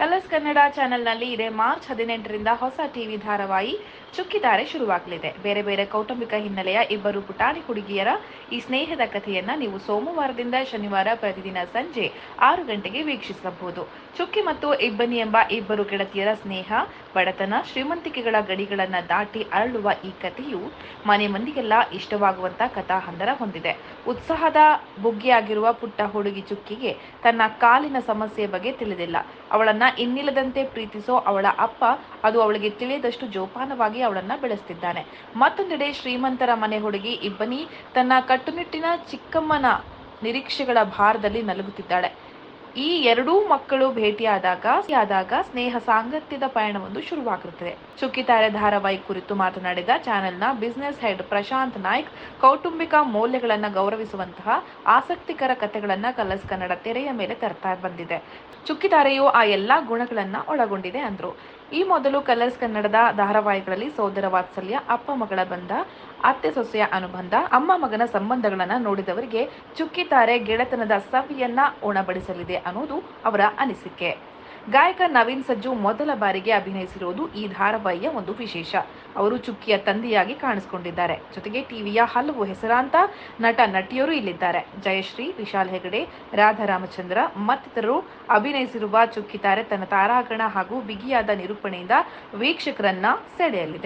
Colours Kannada ಚಾನೆಲ್ನಲ್ಲಿ ಇದೇ March ಹದಿನೆಂಟರಿಂದ ಹೊಸ ಟಿವಿ ಧಾರಾವಾಹಿ ಚುಕ್ಕಿತಾರೆ ಶುರುವಾಗಲಿದೆ. ಬೇರೆ ಬೇರೆ ಕೌಟುಂಬಿಕ ಹಿನ್ನೆಲೆಯ ಇಬ್ಬರು ಪುಟಾಣಿ ಹುಡುಗಿಯರ ಈ ಸ್ನೇಹದ ಕಥೆಯನ್ನ ನೀವು ಸೋಮವಾರದಿಂದ ಶನಿವಾರ ಪ್ರತಿದಿನ ಸಂಜೆ ಆರು ಗಂಟೆಗೆ ವೀಕ್ಷಿಸಬಹುದು. ಚುಕ್ಕಿ ಮತ್ತು ಇಬ್ಬನಿ ಎಂಬ ಇಬ್ಬರು ಗೆಳತಿಯರ ಸ್ನೇಹ, ಬಡತನ, ಶ್ರೀಮಂತಿಕೆಗಳ ಗಡಿಗಳನ್ನ ದಾಟಿ ಅರಳುವ ಈ ಕಥೆಯು ಮನೆ ಮಂದಿಗೆಲ್ಲ ಇಷ್ಟವಾಗುವಂತ ಕಥಾ ಹಂದರ ಹೊಂದಿದೆ. ಉತ್ಸಾಹದ ಬುಗ್ಗಿಯಾಗಿರುವ ಪುಟ್ಟ ಹುಡುಗಿ ಚುಕ್ಕಿಗೆ ತನ್ನ ಕಾಲಿನ ಸಮಸ್ಯೆ ಬಗ್ಗೆ ತಿಳಿದಿಲ್ಲ. ಅವಳನ್ನ ಇನ್ನಿಲ್ಲದಂತೆ ಪ್ರೀತಿಸೋ ಅವಳ ಅಪ್ಪ, ಅದು ಅವಳಿಗೆ ತಿಳಿಯದಷ್ಟು ಜೋಪಾನವಾಗಿ ಅವಳನ್ನ ಬೆಳೆಸ್ತಿದ್ದಾನೆ. ಮತ್ತೊಂದೆಡೆ ಶ್ರೀಮಂತರ ಮನೆ ಹುಡುಗಿ ಇಬ್ಬನಿ ತನ್ನ ಕಟ್ಟುನಿಟ್ಟಿನ ಚಿಕ್ಕಮ್ಮನ ನಿರೀಕ್ಷೆಗಳ ಭಾರದಲ್ಲಿ ನಲುಗುತ್ತಿದ್ದಾಳೆ. ಈ ಎರಡೂ ಮಕ್ಕಳು ಭೇಟಿಯಾದಾಗ, ಆದಾಗ ಸ್ನೇಹ ಸಾಂಗತ್ಯದ ಪಯಣವೊಂದು ಶುರುವಾಗಿರುತ್ತದೆ ಚುಕ್ಕಿತಾರೆ ಧಾರಾವಾಹಿ ಕುರಿತು ಮಾತನಾಡಿದ ಚಾನೆಲ್ನ ಬಿಸಿನೆಸ್ ಹೆಡ್ ಪ್ರಶಾಂತ್ ನಾಯ್ಕ್, ಕೌಟುಂಬಿಕ ಮೌಲ್ಯಗಳನ್ನ ಗೌರವಿಸುವಂತಹ ಆಸಕ್ತಿಕರ ಕಥೆಗಳನ್ನ ಕಲರ್ಸ್ ಕನ್ನಡ ತೆರೆಯ ಮೇಲೆ ತರ್ತಾ ಬಂದಿದೆ. ಚುಕ್ಕಿತಾರೆಯು ಆ ಎಲ್ಲಾ ಗುಣಗಳನ್ನ ಒಳಗೊಂಡಿದೆ ಅಂದ್ರು. ಈ ಮೊದಲು ಕಲರ್ಸ್ ಕನ್ನಡದ ಧಾರಾವಾಹಿಗಳಲ್ಲಿ ಸೋದರ ವಾತ್ಸಲ್ಯ, ಅಪ್ಪ ಮಗಳ ಬಂಧ, ಅತ್ತೆ ಸೊಸೆಯ ಅನುಬಂಧ, ಅಮ್ಮ ಮಗನ ಸಂಬಂಧಗಳನ್ನ ನೋಡಿದವರಿಗೆ ಚುಕ್ಕಿತಾರೆ ಗೆಳೆತನದ ಸವಿಯನ್ನ ಉಣಬಡಿಸಲಿದೆ ಅನ್ನೋದು ಅವರ ಅನಿಸಿಕೆ. ಗಾಯಕ ನವೀನ್ ಸಜ್ಜು ಮೊದಲ ಬಾರಿಗೆ ಅಭಿನಯಿಸಿರುವುದು ಈ ಧಾರಾವಾಹಿಯ ಒಂದು ವಿಶೇಷ. ಅವರು ಚುಕ್ಕಿಯ ತಂದೆಯಾಗಿ ಕಾಣಿಸಿಕೊಂಡಿದ್ದಾರೆ. ಜೊತೆಗೆ ಟಿವಿಯ ಹಲವು ಹೆಸರಾಂತ ನಟ, ನಟಿಯರು ಇಲ್ಲಿದ್ದಾರೆ. ಜಯಶ್ರೀ, ವಿಶಾಲ್ ಹೆಗಡೆ ರಾಧಾ ರಾಮಚಂದ್ರ ಮತ್ತಿತರರು ಅಭಿನಯಿಸಿರುವ ಚುಕ್ಕಿ ತಾರೆ ತನ್ನ ತಾರಾಗಣ ಹಾಗೂ ಬಿಗಿಯಾದ ನಿರೂಪಣೆಯಿಂದ ವೀಕ್ಷಕರನ್ನ ಸೆಳೆಯಲಿದೆ.